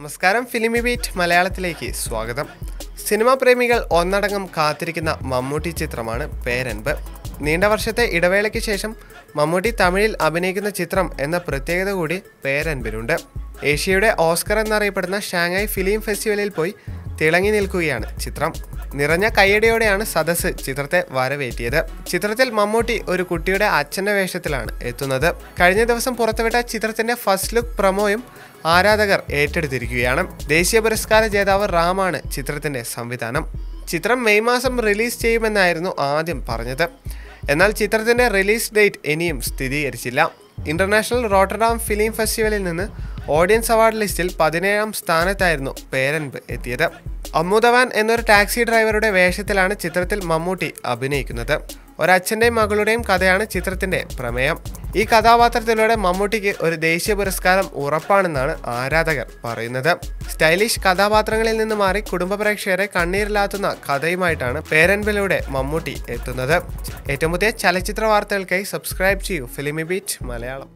നമസ്കാരം. ഫിലിമി ബീറ്റ് മലയാളത്തിലേക്ക് സ്വാഗതം. സിനിമാ പ്രേമികൾ ഒന്നടങ്കം കാത്തിരിക്കുന്ന മമ്മൂട്ടി ചിത്രമാണ് പേരൻപ്. നീണ്ട വർഷത്തെ ഇടവേളയ്ക്ക് ശേഷം മമ്മൂട്ടി തമിഴിൽ അഭിനയിക്കുന്ന ചിത്രം എന്ന പ്രത്യേകത കൂടി പേരൻപിനുണ്ട്. ഏഷ്യയുടെ ഓസ്കർ എന്നറിയപ്പെടുന്ന ഷാങ്ഹായ് ഫിലിം ഫെസ്റ്റിവലിൽ പോയി തിളങ്ങി നിൽക്കുകയാണ് ചിത്രം. നിറഞ്ഞ കയ്യടിയോടെയാണ് സദസ് ചിത്രത്തെ വരവേറ്റിയത്. ചിത്രത്തിൽ മമ്മൂട്ടി ഒരു കുട്ടിയുടെ അച്ഛന്റെ വേഷത്തിലാണ് എത്തുന്നത്. കഴിഞ്ഞ ദിവസം പുറത്തുവിട്ട ചിത്രത്തിന്റെ ഫസ്റ്റ് ലുക്ക് പ്രൊമോയും ആരാധകർ ഏറ്റെടുത്തിരിക്കുകയാണ്. ദേശീയ പുരസ്കാര ജേതാവ് റാമാണ് ചിത്രത്തിന്റെ സംവിധാനം. ചിത്രം മെയ് മാസം റിലീസ് ചെയ്യുമെന്നായിരുന്നു ആദ്യം പറഞ്ഞത്. എന്നാൽ ചിത്രത്തിന്റെ റിലീസ് ഡേറ്റ് ഇനിയും സ്ഥിരീകരിച്ചില്ല. ഇന്റർനാഷണൽ റോട്ടർഡാം ഫിലിം ഫെസ്റ്റിവലിൽ നിന്ന് ഓഡിയൻസ് അവാർഡ് ലിസ്റ്റിൽ പതിനേഴാം സ്ഥാനത്തായിരുന്നു പേരൻപ് എത്തിയത്. അമ്മുദവാൻ എന്നൊരു ടാക്സി ഡ്രൈവറുടെ വേഷത്തിലാണ് ചിത്രത്തിൽ മമ്മൂട്ടി അഭിനയിക്കുന്നത്. ഒരച്ഛന്റെയും മകളുടെയും കഥയാണ് ചിത്രത്തിന്റെ പ്രമേയം. ഈ കഥാപാത്രത്തിലൂടെ മമ്മൂട്ടിക്ക് ഒരു ദേശീയ പുരസ്കാരം ഉറപ്പാണെന്നാണ് ആരാധകർ പറയുന്നത്. സ്റ്റൈലിഷ് കഥാപാത്രങ്ങളിൽ നിന്ന് മാറി കുടുംബ പ്രേക്ഷകരെ കണ്ണീരിലാത്തുന്ന കഥയുമായിട്ടാണ് പേരൻപിലൂടെ മമ്മൂട്ടി എത്തുന്നത്. ഏറ്റവും പുതിയ ചലച്ചിത്ര വാർത്തകൾക്കായി സബ്സ്ക്രൈബ് ചെയ്യൂ. Filmi Beat Malayalam.